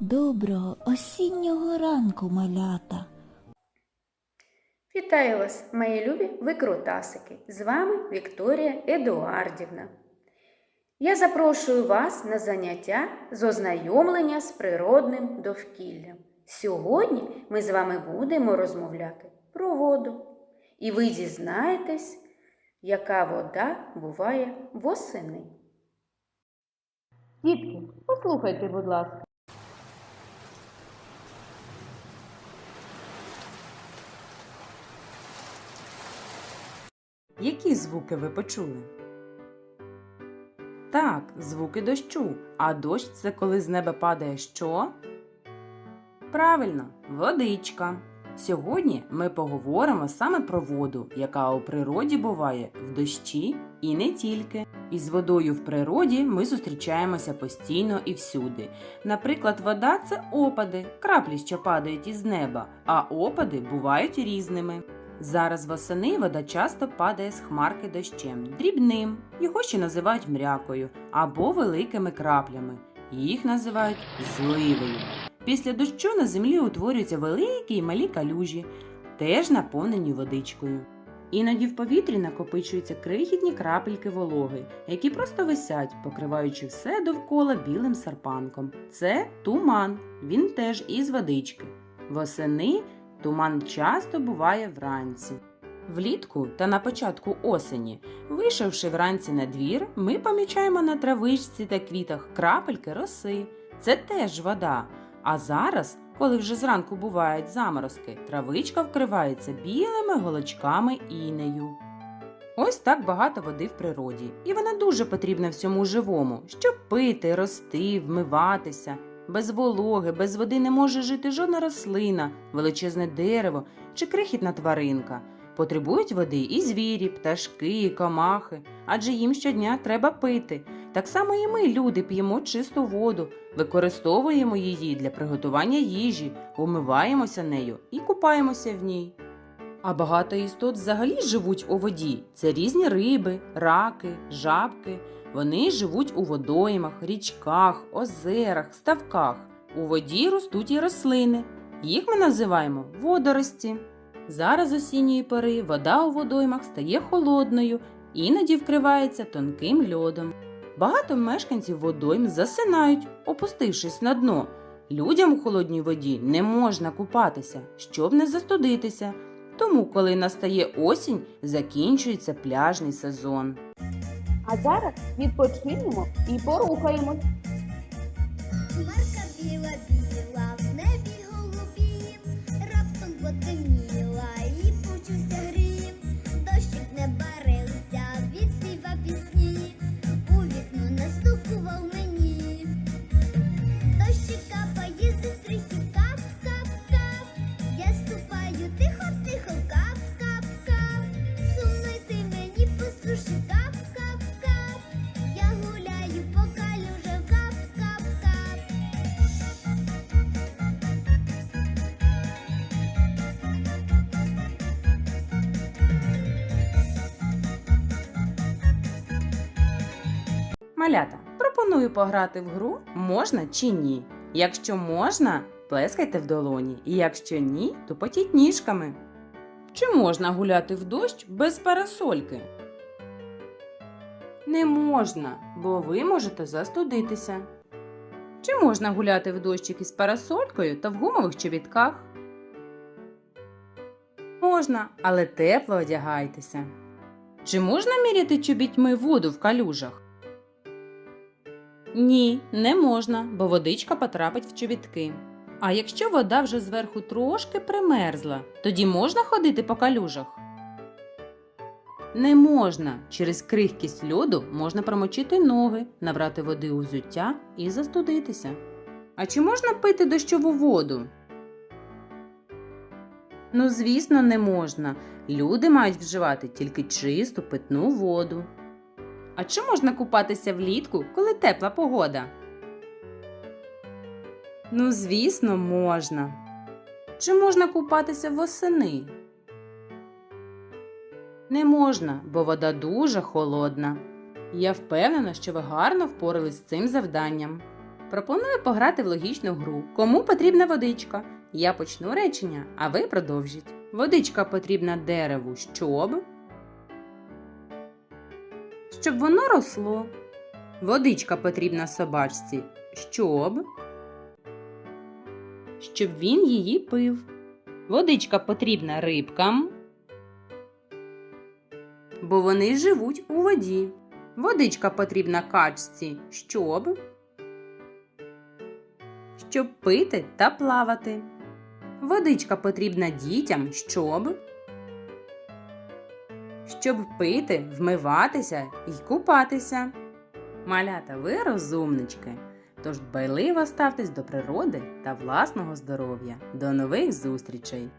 Доброго осіннього ранку, малята. Вітаю вас, мої любі викрутасики! З вами Вікторія Едуардівна. Я запрошую вас на заняття з ознайомлення з природним довкіллям. Сьогодні ми з вами будемо розмовляти про воду. І ви дізнаєтесь, яка вода буває восени. Дітки, послухайте, будь ласка. Які звуки ви почули? Так, звуки дощу. А дощ це коли з неба падає що? Правильно, водичка. Сьогодні ми поговоримо саме про воду, яка у природі буває в дощі і не тільки. Із водою в природі ми зустрічаємося постійно і всюди. Наприклад, вода це опади, краплі, що падають із неба, а опади бувають різними. Зараз восени вода часто падає з хмарки дощем, дрібним, його ще називають мрякою або великими краплями. Їх називають зливою. Після дощу на землі утворюються великі й малі калюжі, теж наповнені водичкою. Іноді в повітрі накопичуються крихітні крапельки вологи, які просто висять, покриваючи все довкола білим серпанком. Це туман, він теж із водички. Восени Туман часто буває вранці. Влітку та на початку осені, вийшовши вранці на двір, ми помічаємо на травичці та квітах крапельки роси. Це теж вода. А зараз, коли вже зранку бувають заморозки, травичка вкривається білими голочками інею. Ось так багато води в природі, і вона дуже потрібна всьому живому, щоб пити, рости, вмиватися. Без вологи, без води не може жити жодна рослина, величезне дерево чи крихітна тваринка. Потребують води і звірі, пташки, і комахи, адже їм щодня треба пити. Так само і ми, люди, п'ємо чисту воду, використовуємо її для приготування їжі, умиваємося нею і купаємося в ній. А багато істот взагалі живуть у воді. Це різні риби, раки, жабки. Вони живуть у водоймах, річках, озерах, ставках. У воді ростуть і рослини. Їх ми називаємо водорості. Зараз осінньої пори вода у водоймах стає холодною, іноді вкривається тонким льодом. Багато мешканців водойм засинають, опустившись на дно. Людям у холодній воді не можна купатися, щоб не застудитися. Тому, коли настає осінь, закінчується пляжний сезон. А зараз відпочинемо і порухаємось. Марка біла біла, Малята, пропоную пограти в гру можна чи ні. Якщо можна, плескайте в долоні, і якщо ні, то потіть ніжками. Чи можна гуляти в дощ без парасольки? Не можна, бо ви можете застудитися. Чи можна гуляти в дощик із парасолькою та в гумових чобітках? Можна, але тепло одягайтеся. Чи можна міряти чобітьми воду в калюжах? Ні, не можна, бо водичка потрапить в чобітки. А якщо вода вже зверху трошки примерзла, тоді можна ходити по калюжах? Не можна. Через крихкість льоду можна промочити ноги, набрати води у взуття і застудитися. А чи можна пити дощову воду? Ну, звісно, не можна. Люди мають вживати тільки чисту питну воду. А чи можна купатися влітку, коли тепла погода? Ну, звісно, можна. Чи можна купатися восени? Не можна, бо вода дуже холодна. Я впевнена, що ви гарно впорались з цим завданням. Пропоную пограти в логічну гру. Кому потрібна водичка? Я почну речення, а ви продовжіть. Водичка потрібна дереву, щоб. Щоб воно росло. Водичка потрібна собачці, щоб. Щоб він її пив. Водичка потрібна рибкам, бо вони живуть у воді. Водичка потрібна качці, щоб. Щоб пити та плавати. Водичка потрібна дітям, щоб. Щоб пити, вмиватися і купатися. Малята, ви розумнички. Тож дбайливо ставтесь до природи та власного здоров'я. До нових зустрічей!